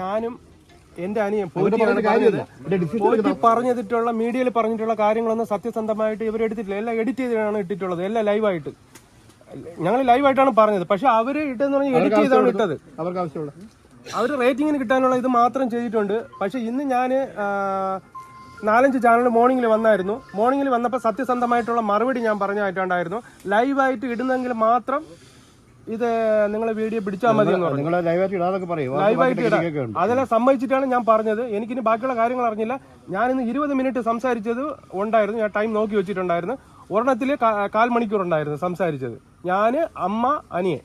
ഞാനും എന്റെ അനിയൻ പോറ്റി. പറഞ്ഞിട്ടുള്ള മീഡിയയിൽ പറഞ്ഞിട്ടുള്ള കാര്യങ്ങളൊന്നും സത്യസന്ധമായിട്ട് ഇവർ എടുത്തിട്ടില്ല. എല്ലാം എഡിറ്റ് ചെയ്താണ് ഇട്ടിട്ടുള്ളത്. എല്ലാം ലൈവായിട്ട് ഞങ്ങൾ ലൈവായിട്ടാണ് പറഞ്ഞത്. പക്ഷെ അവർ ഇട്ടെന്ന് പറഞ്ഞാൽ എഡിറ്റ് ചെയ്താണ് ഇട്ടത്. അവർക്ക് ആവശ്യമുള്ള അവർ റേറ്റിങ്ങിന് കിട്ടാനുള്ള ഇത് മാത്രം ചെയ്തിട്ടുണ്ട്. പക്ഷെ ഇന്ന് ഞാൻ നാലഞ്ച് ചാനൽ മോർണിംഗിൽ വന്നായിരുന്നു. മോർണിംഗിൽ വന്നപ്പോൾ സത്യസന്ധമായിട്ടുള്ള മറുപടി ഞാൻ പറഞ്ഞായിട്ടുണ്ടായിരുന്നു ലൈവായിട്ട് ഇടുന്നെങ്കിൽ മാത്രം ഇത് നിങ്ങൾ വീഡിയോ പിടിച്ചാൽ മതി ലൈവായിട്ട് അതെല്ലാം സമ്മതിച്ചിട്ടാണ് ഞാൻ പറഞ്ഞത്. എനിക്കിനി ബാക്കിയുള്ള കാര്യങ്ങൾ അറിഞ്ഞില്ല. ഞാൻ ഇന്ന് ഇരുപത് മിനിറ്റ് സംസാരിച്ചത് ഉണ്ടായിരുന്നു. ഞാൻ ടൈം നോക്കി വെച്ചിട്ടുണ്ടായിരുന്നു. ഒരെണ്ണത്തിൽ കാൽ മണിക്കൂർ ഉണ്ടായിരുന്നു സംസാരിച്ചത്. ഞാൻ അമ്മ അനിയൻ.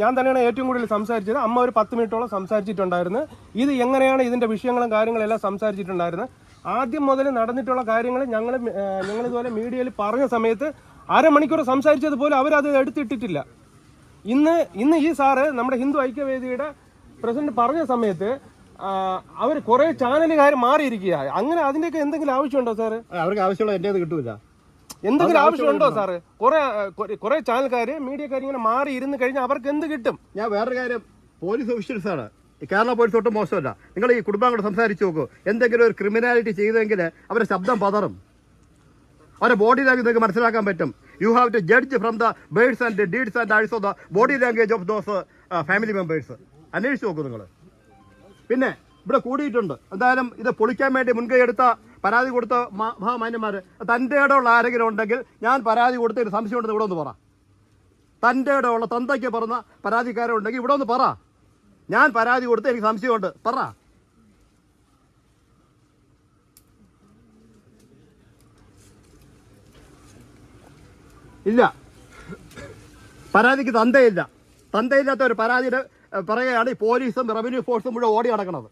ഞാൻ തന്നെയാണ് ഏറ്റവും കൂടുതൽ സംസാരിച്ചത്. അമ്മ ഒരു പത്ത് മിനിറ്റോളം സംസാരിച്ചിട്ടുണ്ടായിരുന്നു. ഇത് എങ്ങനെയാണ് ഇതിന്റെ വിഷയങ്ങളും കാര്യങ്ങളും എല്ലാം സംസാരിച്ചിട്ടുണ്ടായിരുന്നു? ആദ്യം മുതൽ നടന്നിട്ടുള്ള കാര്യങ്ങൾ ഞങ്ങൾ ഞങ്ങളിതുപോലെ മീഡിയയിൽ പറഞ്ഞ സമയത്ത് അരമണിക്കൂർ സംസാരിച്ചത് പോലും അവരത് എടുത്തിട്ടിട്ടില്ല. ഇന്ന് ഇന്ന് ഈ സാറ് നമ്മുടെ ഹിന്ദു ഐക്യവേദിയുടെ പ്രസിഡന്റ് പറഞ്ഞ സമയത്ത് അവർ കുറെ ചാനലുകാർ മാറിയിരിക്കുക അങ്ങനെ അതിന്റെയൊക്കെ എന്തെങ്കിലും ആവശ്യമുണ്ടോ സാറ്? അവർക്ക് ആവശ്യമുള്ള എന്റെ കിട്ടൂല. എന്തെങ്കിലും ആവശ്യമുണ്ടോ സാറ്? കുറെ കുറെ ചാനൽക്കാര് മീഡിയക്കാർ ഇങ്ങനെ മാറി ഇരുന്ന് കഴിഞ്ഞാൽ അവർക്ക് എന്ത് കിട്ടും? ഞാൻ വേറൊരു കാര്യം പോലീസ് ഒഫീഷ്യൽസ് ആണ് കേരള പോലീസ് ഒട്ടും മോശമല്ല. നിങ്ങൾ ഈ കുടുംബാംഗങ്ങളോട് സംസാരിച്ചു നോക്കൂ. എന്തെങ്കിലും ഒരു ക്രിമിനാലിറ്റി ചെയ്തെങ്കിൽ അവരുടെ ശബ്ദം പതറും. അവരുടെ ബോഡി ലാംഗ്വേജ് നിങ്ങൾക്ക് മനസ്സിലാക്കാൻ പറ്റും. You have to judge from the words and deeds and also the body language of those family members അന്വേഷിച്ച് നോക്കൂ നിങ്ങൾ പിന്നെ ഇവിടെ കൂടിയിട്ടുണ്ട്. എന്തായാലും ഇത് പൊളിക്കാൻ വേണ്ടി മുൻകൈ എടുത്ത പരാതി കൊടുത്ത മഹാമാന്യന്മാർ തന്റെ ഇടമുള്ള ആരെങ്കിലും ഉണ്ടെങ്കിൽ ഞാൻ പരാതി കൊടുത്ത ഒരു സംശയം ഉണ്ടെന്ന് ഇവിടെ ഒന്ന് പറ. തന്റെ ഇടമുള്ള തന്തയ്ക്ക് പറഞ്ഞ പരാതിക്കാരുണ്ടെങ്കിൽ ഇവിടെ ഒന്ന് പറ. ഞാൻ പരാതി കൊടുത്ത എനിക്ക് സംശയമുണ്ട്. പറ. ഇല്ല. പരാതിക്ക് തന്തയില്ല. തന്തയില്ലാത്ത ഒരു പരാതിയുടെ പറയുകയാണ് പോലീസും റവന്യൂ ഫോഴ്സും മുഴുവൻ ഓടി നടക്കുന്നത്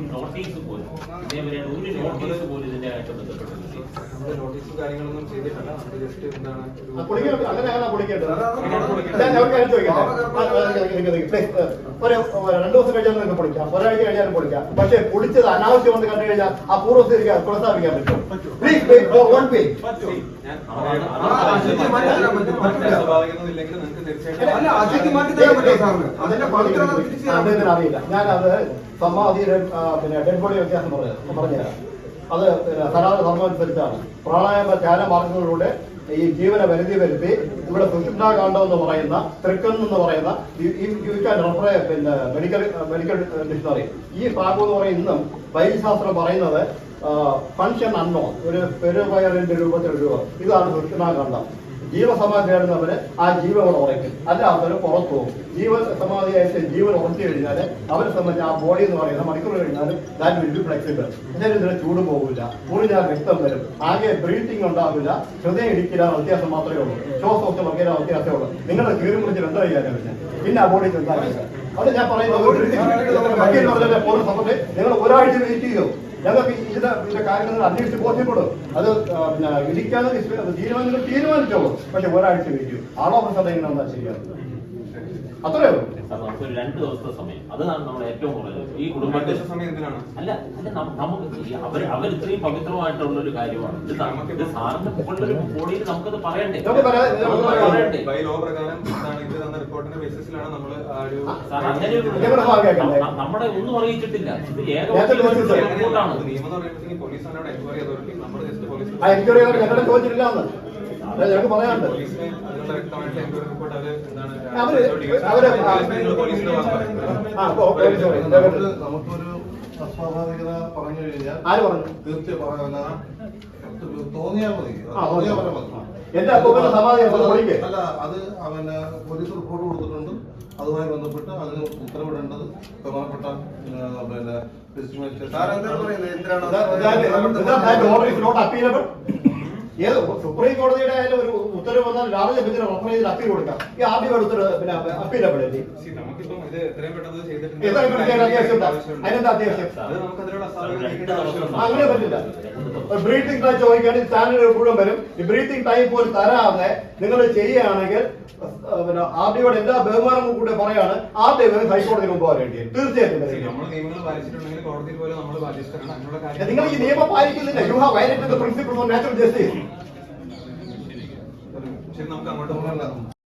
അവർക്ക് നോട്ടീസ് പോലും. ഒരു നോട്ടീസ് പോലും ഇതിന്റെ ആയിട്ട് ബന്ധപ്പെട്ടിട്ടില്ല നോട്ടീസും കാര്യങ്ങളൊന്നും ചെയ്തിട്ടില്ല. ജസ്റ്റ് എന്താണ് രണ്ട് ദിവസം കഴിഞ്ഞാൽ നിങ്ങൾക്ക് പൊളിക്കാം. ഒരാഴ്ച കഴിഞ്ഞാലും പൊളിക്കാം. പക്ഷേ പൊളിച്ചത് അനാവശ്യം എന്ന് കണ്ടു കഴിഞ്ഞാൽ ആ പൂർവസ്ഥിതിക്ക് പുറസ്ഥാപിക്കാൻ പറ്റും. അറിയില്ല. ഞാനത് സമാധിയുടെ ആ, പിന്നെ ഡെഡ് ബോഡി വ്യത്യാസം പറഞ്ഞു പറഞ്ഞുതരാം അത് പിന്നെ സനാതന ധർമ്മം അനുസരിച്ചാണ് പ്രാണായാമ ധ്യാന മാർഗങ്ങളിലൂടെ ഈ ജീവന വരുതി വരുത്തി ഇവിടെ സുഷിപ്താകാന്ഡം എന്ന് പറയുന്ന തൃക്കൺ എന്ന് പറയുന്ന യു ക്യാൻ പിന്നെ മെഡിക്കൽ മെഡിക്കൽ ഡിക്ഷണറി ഈ ഭാഗം എന്ന് പറയുന്ന ഇന്നും വൈദ്യശാസ്ത്രം പറയുന്നത് ഫങ്ഷൻ അൺനോൺ ഒരു പെരുവയറിന്റെ രൂപത്തിൽ രൂപം ഇതാണ് സുഷിപ്താകാന്ഡം ജീവസമാധിയായിരുന്നവര് ആ ജീവൻ അവിടെ ഉറയ്ക്കും അവർ പുറത്തു പോകും. ജീവ സമാധിയായിട്ട് ജീവൻ ഉറച്ചു കഴിഞ്ഞാൽ അവരെ സംബന്ധിച്ച് ആ ബോഡി എന്ന് പറയുന്ന മണിക്കൂർ കഴിഞ്ഞാൽ ദാറ്റ് വിൽ ബി ഫ്ലെക്സിബിൾ ഇതിന് ചൂട് പോകില്ല മുറിഞ്ഞാൽ രക്തം വരും. ആകെ ബ്രീത്തിങ് ഉണ്ടാവില്ല. ഹൃദയം ഇടിക്കില്ല വ്യത്യാസം മാത്രമേ ഉള്ളൂ. ശ്വാസമൊക്കെ വർഗീയ വ്യത്യാസമേ ഉള്ളൂ. നിങ്ങളുടെ കീറി മുറിച്ച് എന്താ ചെയ്യാൻ പിന്നെ. പിന്നെ ആ ബോഡി എന്താ അത് ഞാൻ പറയുന്നത് നിങ്ങൾ ഒരാഴ്ച വെയിറ്റ് ചെയ്തു. ഞങ്ങൾക്ക് ഇതിന്റെ കാര്യങ്ങൾ അന്വേഷിച്ച് ബോധ്യപ്പെടും. അത് പിന്നെ ഇടിക്കാതെ തീരുമാനം തീരുമാനിച്ചോളൂ. പക്ഷെ ഒരാഴ്ച വിധിക്കും ആളോ സമയം എന്താ ചെയ്യാറ് അത്രേ നമുക്ക് ഒരു രണ്ട് ദിവസത്തെ സമയം. അതാണ് നമ്മൾ ഏറ്റവും കുറഞ്ഞത് ഈ കുടുംബത്തെ സമയം എന്തിനാണ്? അല്ല അല്ല നമുക്ക് അവർ അവർ ഇത്രയും പവിത്രമായിട്ടുള്ള ഒരു കാര്യമാണ്. ഇത് നമുക്ക് ഇത് സാറിന്റെ മുകളിലൊരു ബോഡിയിൽ നമുക്കത് പറയണ്ടേ. പറയണ്ടേ? നമ്മളെ ഒന്നും അറിയിച്ചിട്ടില്ല. ഇത് ഏകദേശം റിപ്പോർട്ടാണ് അത് നിയമം എന്ന് പറയുമ്പോഴത്തേക്കും പോലീസാണ് എൻക്വയറി അതോറിറ്റി നമ്മൾ ജസ്റ്റ് പോലീസ് ആ എൻക്വയറി ഞങ്ങളുടെ ചോദിച്ചിട്ടില്ല എന്ന്. അത് ഞങ്ങൾക്ക് പറയാനുണ്ട് അവർ അവർ നമുക്കൊരു അസ്വാഭാവികത പറഞ്ഞു കഴിഞ്ഞാൽ ആര് പറഞ്ഞു തീർച്ചയായും തോന്നിയാൽ മതി തോന്നിയാൽ. മതി. എന്റെ അപ്പൂപ്പന്റെ സമാധി അല്ല അത് അവന് പോലീസ് റിപ്പോർട്ട് കൊടുത്തിട്ടുണ്ട് അതുമായി ബന്ധപ്പെട്ട് അതിന് ഉത്തരവിടേണ്ടത് ബഹുമാനപ്പെട്ട പിന്നെ ഡിസ്ട്രിക്ട് മജിസ്ട്രേറ്റ് ഏത് സുപ്രീം കോടതിയുടെ ആയാലും ഒരു ഉത്തരവ് വന്നാൽ രാവിലെ ബെഞ്ചിന് റഫർ ചെയ്ത് അപ്പീൽ കൊടുക്കാം. ഈ ആദ്യം ഉത്തരവ് പിന്നെ. അതിനെന്താ അത്യാവശ്യം ആവശ്യമുണ്ട്. ആ, അങ്ങനെ പറ്റില്ല. ബ്രീത്തിങ് ടൈം ചോദിക്കുകയാണെങ്കിൽ സ്റ്റാൻഡേർഡ് എപ്പോഴും വരും. ഈ ബ്രീത്തിങ് ടൈം പോലും തരാതെ നിങ്ങൾ ചെയ്യുകയാണെങ്കിൽ പിന്നെ ആദ്യയോട് എല്ലാ ബഹുമാനവും കൂടെ പറയാണ് ആദ്യം ഹൈക്കോടതി മുമ്പ് വരേണ്ടി വരും. തീർച്ചയായിട്ടും നിങ്ങൾ ഈ നിയമം പാലിക്കുന്നില്ല. You have violated the principle of natural justice ശരി നമുക്ക് അങ്ങോട്ട് പോകാം